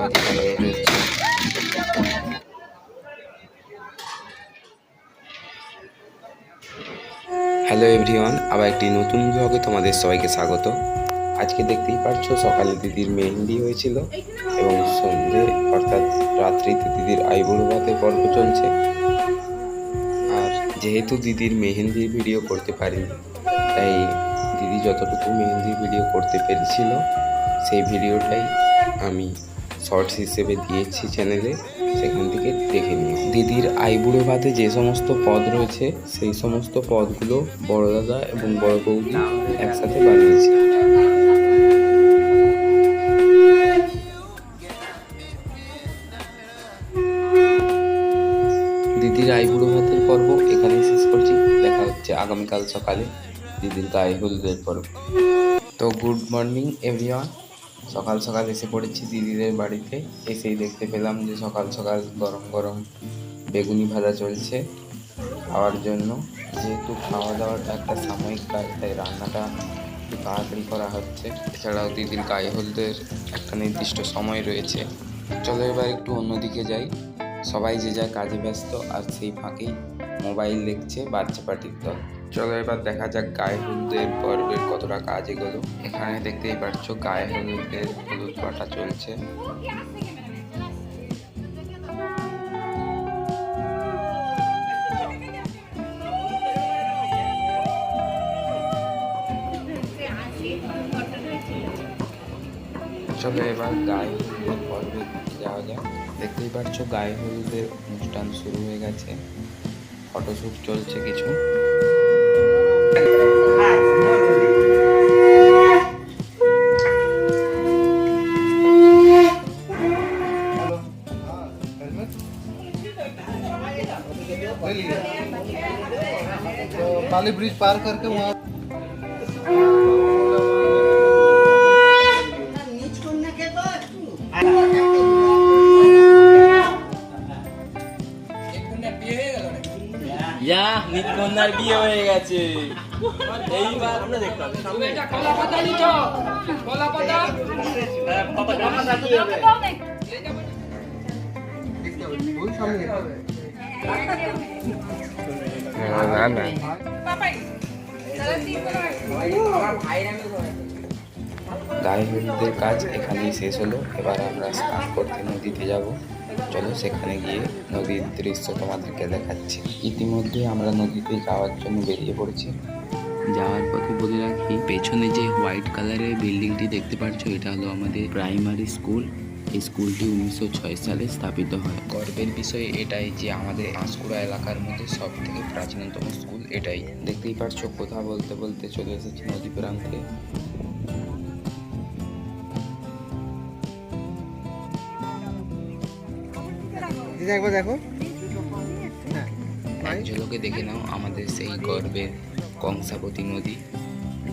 Hello everyone আবার একটি নতুন ব্লগে তোমাদের সবাইকে স্বাগত। আজকে দেখতেই পারছ সকালে দিদির মেহেন্দি হয়েছিল এবং সন্ধে, অর্থাৎ রাত্রিতে দিদির আইবুড়ো ভাতের পর্ব চলছে। আর যেহেতু দিদির মেহেন্দির ভিডিও করতে পারিনি, তাই দিদি যতটুকু মেহেন্দির ভিডিও করতে পেরেছিল, সেই ভিডিওটাই আমি শর্টস হিসেবে দিয়েছি চ্যানেলে, সেখান থেকে দেখে নিও দিদির আইবুড়ো ভাতে যে সমস্ত পদ রয়েছে, সেই সমস্ত পদগুলো বড় দাদা এবং বড় বৌদি একসাথে বানিয়েছে। দিদির আইবুড়ো ভাতের পর্ব এখানেই শেষ করছি। দেখা হচ্ছে আগামীকাল সকালে দিদির গায়ে হলুদের পর্ব। তো গুড মর্নিং, এভরিওয়ান। সকাল সকাল এসে পড়েছি দিদিদের বাড়িতে। এসেই দেখতে পেলাম যে সকাল সকাল গরম গরম বেগুনি ভাজা চলছে খাওয়ার জন্য। যেহেতু খাওয়া দাওয়াটা একটা সাময়িক কাজ, তাই রান্নাটা একটু তাড়াতাড়ি করা হচ্ছে। এছাড়াও দিদির গায়ে হলুদের একটা নির্দিষ্ট সময় রয়েছে। চলো এবার একটু অন্যদিকে যাই। সবাই যে যার কাজে ব্যস্ত, আর সেই ফাঁকেই মোবাইল দেখছে বাচ্চা পার্টির দল। চলো এবার দেখা যাক গায়ে হলুদের পর্বের কতটা কাজ এগোলো। এখানে দেখতেই পাচ্ছ গায়ে হলুদের হলুদ বাটা চলছে। চলো এবার গায়ে হলুদের পর্বে যাওয়া যাক। দেখতেই পাচ্ছ গায়ে হলুদের অনুষ্ঠান শুরু হয়ে গেছে। ফটোশ্যুট চলছে কিছু। पाली ब्रिज पार करके वहाँ যা নীতিকন্যার বিয়ে হয়ে গেছে। এইবার আমরা এটা কলা পাতা নিছো কলা পাতা? পাতা ওই সামনে কাজ এখানেই শেষ হলো। এবার আমরা স্নান করতে নদীতে যাব। চলো সেখানে গিয়ে নদীর দৃশ্য তোমাদেরকে দেখাচ্ছি। ইতিমধ্যে আমরা নদীতে যাওয়ার জন্য বেরিয়ে পড়েছি। যাওয়ার পথে বলে রাখি, পেছনে যে হোয়াইট কালারের বিল্ডিংটি দেখতে পাচ্ছ এটা হলো আমাদের প্রাইমারি স্কুল। এই স্কুলটি উনিশশো ছয় সালে স্থাপিত হয়। গর্বের বিষয় এটাই যে আমাদের পাঁশকুড়া এলাকার মধ্যে সব থেকে প্রাচীনতম স্কুল এটাই। দেখতেই পারছ কথা বলতে বলতে চলে এসেছি নদী প্রান্তে দিদি একবার দেখো। এক ঝলকে দেখে নাও, আমাদের সেই গর্বের কংসাবতী নদী,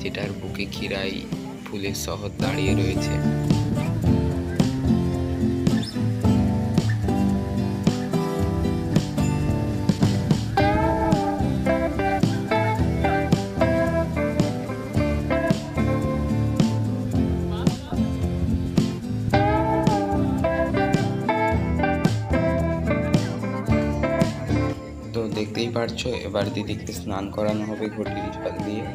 যেটার বুকে খিরাই ফুলের শহর দাঁড়িয়ে রয়েছে। পারছ? এবার দিদিকে স্নান করানো হবে ঘটির জল দিয়ে।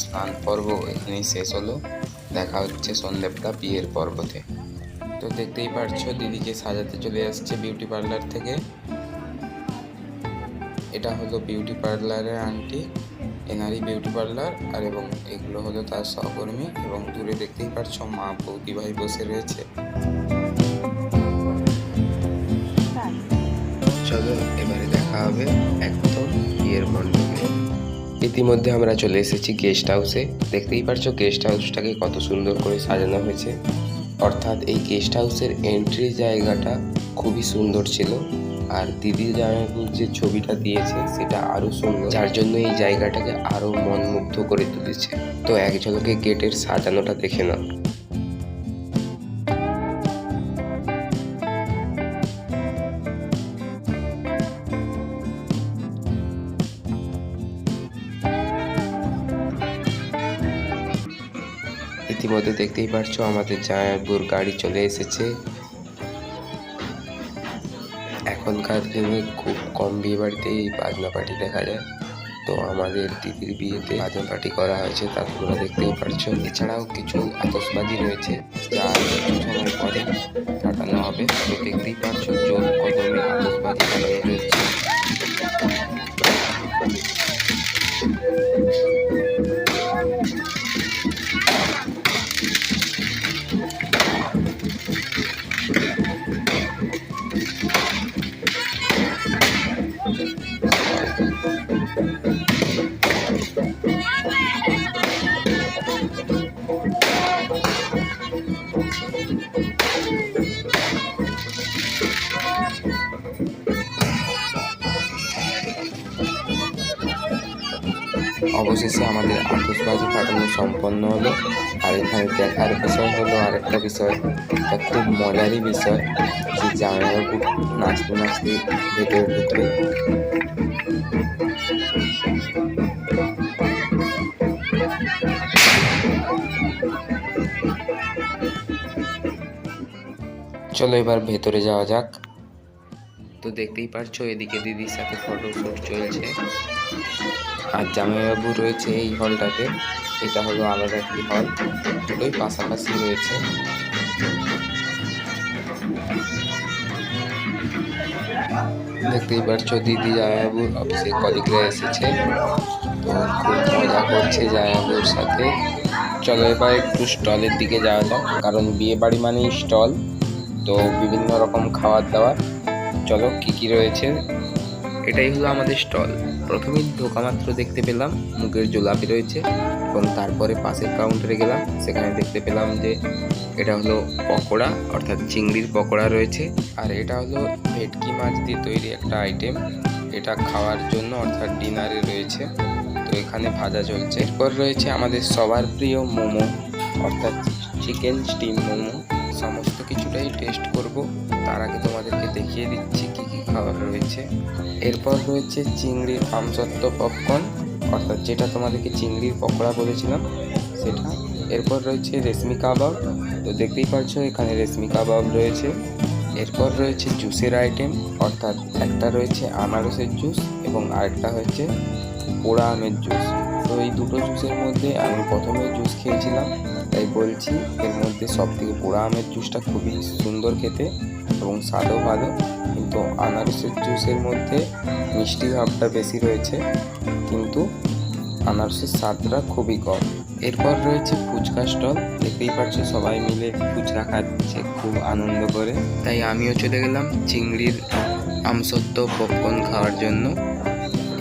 স্নান পর্ব এখানেই শেষ হলো। দেখা হচ্ছে সন্ধ্যেবেলা বিয়ের পর্বতে। তো দেখতেই পারছ দিদিকে সাজাতে চলে আসছে বিউটি পার্লার থেকে। এটা হলো বিউটি পার্লারের আন্টি, এনারই বিউটি পার্লার আর এবং এগুলো হলো তার সহকর্মী এবং দূরে দেখতেই পারছ মা, বৌদি, ভাই বসে রয়েছে। চলো, এবারে দেখা হবে একদম বিয়ের মণ্ডপে ইতিমধ্যে আমরা চলে এসেছি গেস্ট হাউসে দেখতেই পারছ গেস্ট হাউসটাকে কত সুন্দর করে সাজানো হয়েছে। অর্থাৎ এই গেস্ট হাউসের এন্ট্রি জায়গাটা খুবই সুন্দর ছিল। আর দিদি জামাইবাবুর যে ছবিটা দিয়েছে, সেটা আরও সুন্দর। যার জন্য এই জায়গাটাকে আরও মনমুগ্ধ করে তুলেছে। তো এক ঝলকে গেটের সাজানোটা দেখে নাও। ইতিমধ্যে দেখতেই পারছ, আমাদের জামাইবাবুর গাড়ি চলে এসেছে। এখনকার দিনে খুব কম বিয়ে বাড়িতেই বাজনা পার্টি দেখা যায়। তো আমাদের দিদির বিয়েতে বাজনা পার্টি করা হয়েছে, তা তোমরা দেখতেই পারছ। এছাড়াও কিছু আতসবাজি রয়েছে, যা কিছু সময় পরে ফাটানো হবে। তো দেখতেই পারছ, জোর কদমে আতসবাজি অবশেষে আমাদের আতসবাজি ফাটানো সম্পন্ন হলো। আর এখানে দেখার বিষয় হলো আরেকটা বিষয়, একটা খুব মজারই বিষয় যে জামাইবাবু নাচতে নাচতে ভেতরে ঢুকবে চলো এবার ভেতরে যাওয়া যাক। তো দেখতেই পারছ, এদিকে দিদির সাথে ফটো শ্যুট চলছে। আর জামাইবাবু রয়েছে এই হলটাতে। এটা হলো আলাদা একটি হল। দুটোই পাশাপাশি রয়েছে। দেখতেই পারছ, দিদি জামাইবাবুর অফিসে কলিগরা এসেছে। তো খুব মজা করছে জামাইবাবুর সাথে। চলো এবার একটু স্টলের দিকে যাওয়া যাক, কারণ বিয়ে বাড়ি মানেই স্টল। তো বিভিন্ন রকম খাবার দাবার চলো কি কি রয়েছে? এটাই হলো আমাদের স্টল। প্রথমেই মাত্র দেখতে পেলাম মুগের জোলাপি রয়েছে এবং তারপরে পাশের কাউন্টারে গেলাম। সেখানে দেখতে পেলাম যে এটা হলো পকোড়া, অর্থাৎ চিংড়ির পকোড়া রয়েছে। আর এটা হলো ভেটকি মাছ দিয়ে তৈরি একটা আইটেম এটা খাওয়ার জন্য অর্থাৎ ডিনারে রয়েছে। তো এখানে ভাজা চলছে। এরপর রয়েছে আমাদের সবার প্রিয় মোমো, অর্থাৎ চিকেন স্টিম মোমো। সমস্ত কিছুটাই টেস্ট করব। তার আগে তোমাদেরকে দেখিয়ে দিচ্ছি কি কি খাবার রয়েছে। এরপর রয়েছে চিংড়ির আমসত্ব পপকর্ন অর্থাৎ যেটা তোমাদেরকে চিংড়ির পকোড়া বলেছিলাম, সেটা। এরপর রয়েছে রেশমি কাবাব, তো দেখতেই পাচ্ছ এখানে রেশমি কাবাব রয়েছে। এরপর রয়েছে জুসের আইটেম অর্থাৎ একটা রয়েছে আনারসের জুস এবং আরেকটা হচ্ছে পোড়া আমের জুস তো এই দুটো জুসের মধ্যে আমি প্রথমে জুস খেয়েছিলাম, তাই বলছি এর মধ্যে সব থেকে পোড়া আমের জুসটা খুবই সুন্দর খেতে। এবং স্বাদও ভালো, কিন্তু আনারসের জুসের মধ্যে মিষ্টি ভাবটা বেশি রয়েছে, কিন্তু আনারসের স্বাদটা খুবই কম। এরপর রয়েছে ফুচকা স্টল। দেখতেই পাচ্ছ সবাই মিলে ফুচকা খাচ্ছে, খুব আনন্দ করে। তাই আমিও চলে গেলাম চিংড়ির আমসত্ব পপকর্ন খাওয়ার জন্য।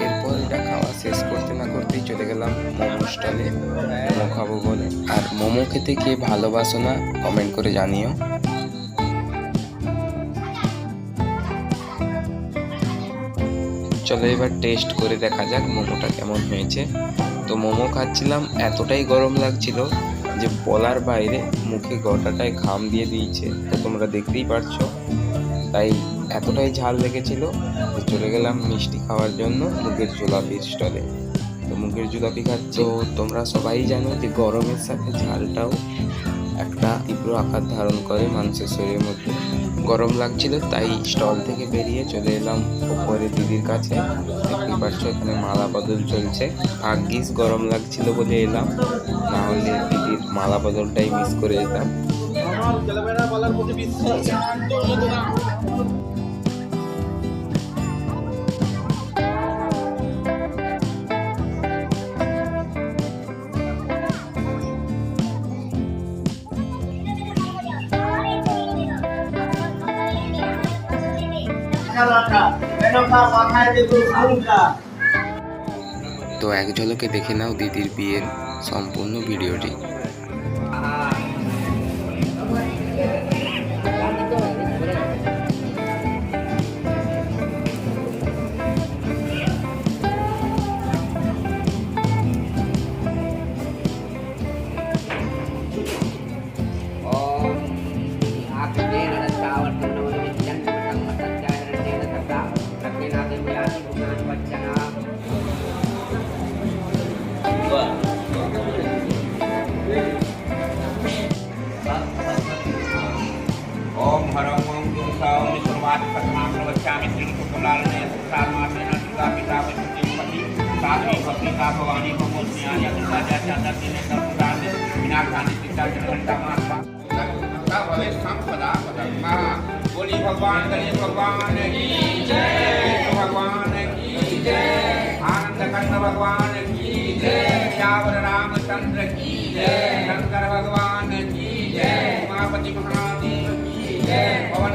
এরপর এটা খাওয়া শেষ করতে না করতেই চলে গেলাম মোমো স্টলে। মোমো খাব বলে। আর মোমো খেতে কে ভালোবাসো না কমেন্ট করে জানিও। চলো এবার টেস্ট করে দেখা যাক মোমোটা কেমন হয়েছে। তো মোমো খাচ্ছিলাম, এতটাই গরম লাগছিল যে বলার বাইরে মুখে গোটাটায় ঘাম দিয়ে দিয়েছে। তো তোমরা দেখতেই পারছ, তাই এতটাই ঝাল লেগেছিল যে চলে গেলাম মিষ্টি খাওয়ার জন্য মুগের জোলাপির স্টলে। তো মুগের জোলাপি খাচ্ছি। তো তোমরা সবাই জানো যে গরমের সাথে ঝালটাও একটা তীব্র আকার ধারণ করে মানুষের শরীরের মধ্যে। গরম লাগছিল, তাই স্টল থেকে বেরিয়ে চলে এলাম ওপরে দিদির কাছে। দেখতেই পাচ্ছ, এখানে মালা বদল চলছে। ভাগ্যিস গরম লাগছিল বলে এলাম। নাহলে দিদির মালা বদলটাই মিস করে যেতাম। তো এক ঝলকে দেখে নাও দিদির বিয়ের সম্পূর্ণ ভিডিওটি। विष्णु शुक्लाल ने संसार मासेना दुर्गा पिता विष्णु पति साधु पति का भवानी भगवत न्याय दुर्गा जा चाचा जी ने सर्वदा ने बिना खाने पिता घंटा मार पा भले संपदा पदमा बोली भगवान गणेश भगवान की जय। भगवान की जय आनंद कंद भगवान की जय श्यावर रामचंद्र की जय। शंकर भगवान की जय। उमापति महादेव की जय। पवन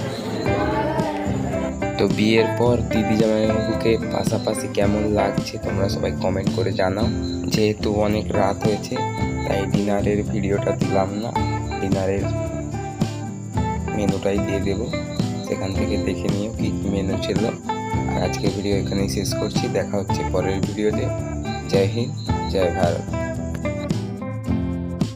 তো বিয়ের পর দিদি জামাইবাবুকে পাশাপাশি কেমন লাগছে তোমরা সবাই কমেন্ট করে জানাও। যেহেতু অনেক রাত হয়েছে, তাই ডিনারের ভিডিওটা দিলাম না। ডিনারের মেনুটাই দিয়ে দেবো। সেখান থেকে দেখে নিও কী মেনু ছিল। আর আজকে ভিডিও এখানেই শেষ করছি। দেখা হচ্ছে পরের ভিডিওতে জয় হিন্দ, জয় ভারত।